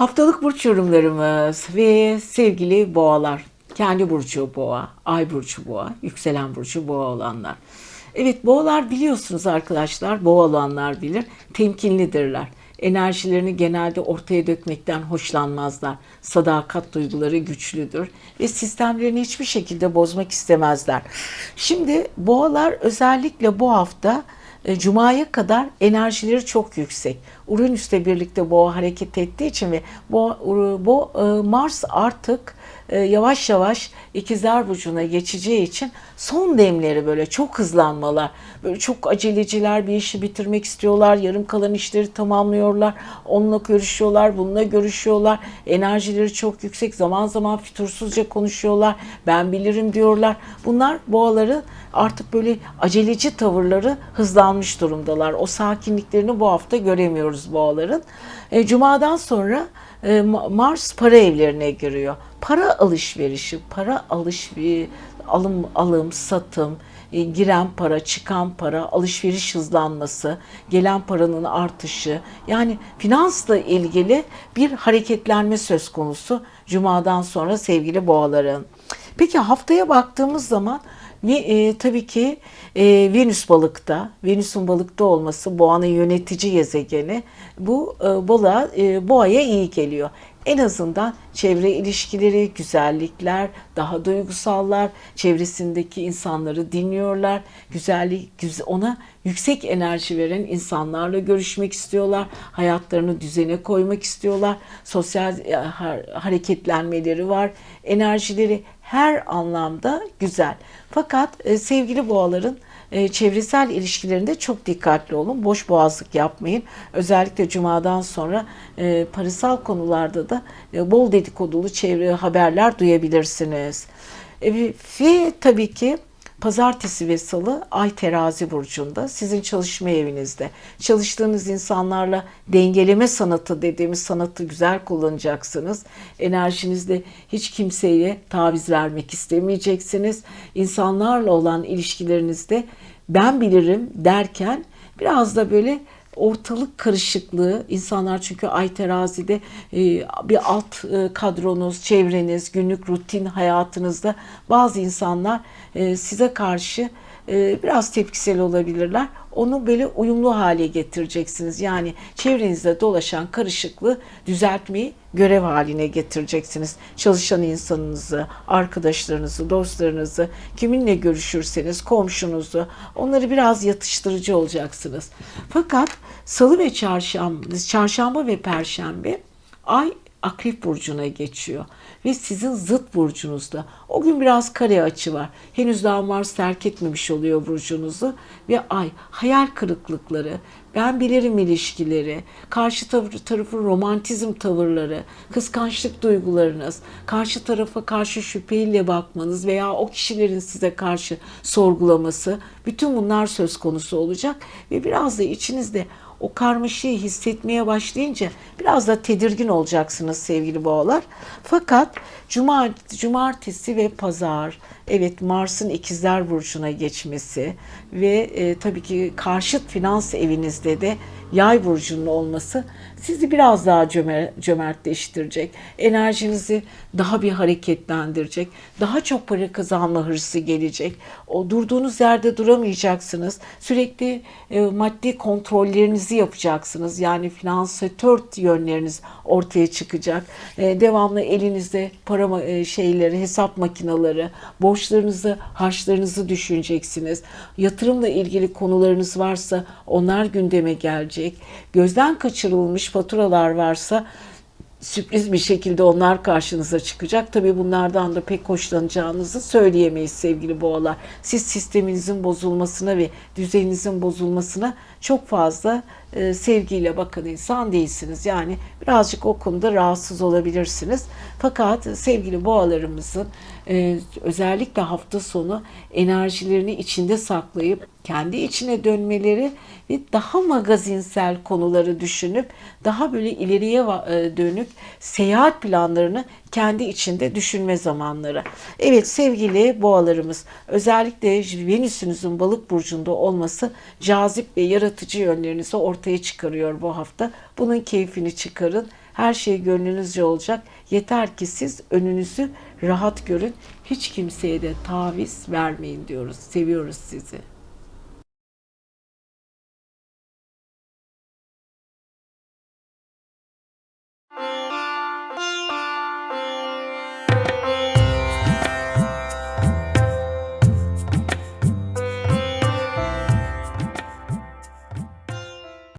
Haftalık burç yorumlarımız ve sevgili boğalar. Kendi burcu boğa, ay burcu boğa, yükselen burcu boğa olanlar. Evet boğalar biliyorsunuz arkadaşlar, boğa olanlar bilir, temkinlidirler. Enerjilerini genelde ortaya dökmekten hoşlanmazlar. Sadakat duyguları güçlüdür ve sistemlerini hiçbir şekilde bozmak istemezler. Şimdi boğalar özellikle bu hafta Cuma'ya kadar enerjileri çok yüksek. Uranüs'le birlikte boğa hareket ettiği için ve bu, bu e, Mars artık e, yavaş yavaş ikizler burcuna geçeceği için son demleri böyle çok hızlanmalar. Böyle çok aceleciler bir işi bitirmek istiyorlar. Yarım kalan işleri tamamlıyorlar. Onunla görüşüyorlar, bununla görüşüyorlar. Enerjileri çok yüksek. Zaman zaman fütursuzca konuşuyorlar. Ben bilirim diyorlar. Bunlar boğaları artık böyle aceleci tavırları hızlanmış durumdalar. O sakinliklerini bu hafta göremiyoruz boğaların. E, Cuma'dan sonra e, Mars para evlerine giriyor. Para alışverişi, para alışveriş, alım, alım, satım, e, giren para, çıkan para, alışveriş hızlanması, gelen paranın artışı, yani finansla ilgili bir hareketlenme söz konusu Cuma'dan sonra sevgili boğaların. Peki haftaya baktığımız zaman ve e, tabii ki e, Venüs balıkta, Venüs'ün balıkta olması boğanın yönetici gezegeni bu e, balığa, e, boğaya iyi geliyor. En azından çevre ilişkileri, güzellikler, daha duygusallar, çevresindeki insanları dinliyorlar, güzellik, ona yüksek enerji veren insanlarla görüşmek istiyorlar, hayatlarını düzene koymak istiyorlar, sosyal e, hareketlenmeleri var, enerjileri her anlamda güzel. Fakat e, sevgili boğaların e, çevresel ilişkilerinde çok dikkatli olun. Boş boğazlık yapmayın. Özellikle cumadan sonra e, parasal konularda da e, bol dedikodulu çevre haberler duyabilirsiniz. E, ve tabii ki Pazartesi ve Salı Ay Terazi burcunda sizin çalışma evinizde. Çalıştığınız insanlarla dengeleme sanatı dediğimiz sanatı güzel kullanacaksınız. Enerjinizde hiç kimseye taviz vermek istemeyeceksiniz. İnsanlarla olan ilişkilerinizde ben bilirim derken biraz da böyle ortalık karışıklığı insanlar çünkü ay terazide e, bir alt e, kadronuz, çevreniz, günlük rutin hayatınızda bazı insanlar e, size karşı biraz tepkisel olabilirler. Onu böyle uyumlu hale getireceksiniz. Yani çevrenizde dolaşan karışıklığı düzeltmeyi görev haline getireceksiniz. Çalışan insanınızı, arkadaşlarınızı, dostlarınızı, kiminle görüşürseniz, komşunuzu, onları biraz yatıştırıcı olacaksınız. Fakat salı ve çarşamba, çarşamba ve perşembe ay Akrep burcuna geçiyor ve sizin zıt burcunuzda. O gün biraz kare açı var. Henüz daha Mars terk etmemiş oluyor burcunuzu ve ay hayal kırıklıkları, ben bilirim ilişkileri, karşı tarafın romantizm tavırları, kıskançlık duygularınız, karşı tarafa karşı şüpheyle bakmanız veya o kişilerin size karşı sorgulaması bütün bunlar söz konusu olacak ve biraz da içinizde o karmaşayı hissetmeye başlayınca biraz da tedirgin olacaksınız sevgili boğalar. Fakat cuma, cumartesi ve pazar evet Mars'ın ikizler burcuna geçmesi ve e, tabii ki karşıt finans evinizde de yay burcunun olması sizi biraz daha cömer, cömertleştirecek. Enerjinizi daha bir hareketlendirecek. Daha çok para kazanma hırsı gelecek. O durduğunuz yerde duramayacaksınız. Sürekli e, maddi kontrollerinizi yapacaksınız. Yani finansatör yönleriniz ortaya çıkacak. E, devamlı elinizde para e, şeyleri, hesap makineleri, borçlarınızı, harçlarınızı düşüneceksiniz. Yatırımla ilgili konularınız varsa onlar gündeme gelecek. Gözden kaçırılmış faturalar varsa sürpriz bir şekilde onlar karşınıza çıkacak. Tabii bunlardan da pek hoşlanacağınızı söyleyemeyiz sevgili boğalar. Siz sisteminizin bozulmasına ve düzeninizin bozulmasına çok fazla e, sevgiyle bakan insan değilsiniz. Yani birazcık o konuda rahatsız olabilirsiniz. Fakat sevgili boğalarımızın e, özellikle hafta sonu enerjilerini içinde saklayıp kendi içine dönmeleri ve daha magazinsel konuları düşünüp daha böyle ileriye e, dönük seyahat planlarını kendi içinde düşünme zamanları. Evet sevgili boğalarımız özellikle Venüs'ünüzün balık burcunda olması cazip ve yaratıcı yönlerinizi ortaya çıkarıyor bu hafta. Bunun keyfini çıkarın. Her şey gönlünüzce olacak. Yeter ki siz önünüzü rahat görün. Hiç kimseye de taviz vermeyin diyoruz. Seviyoruz sizi.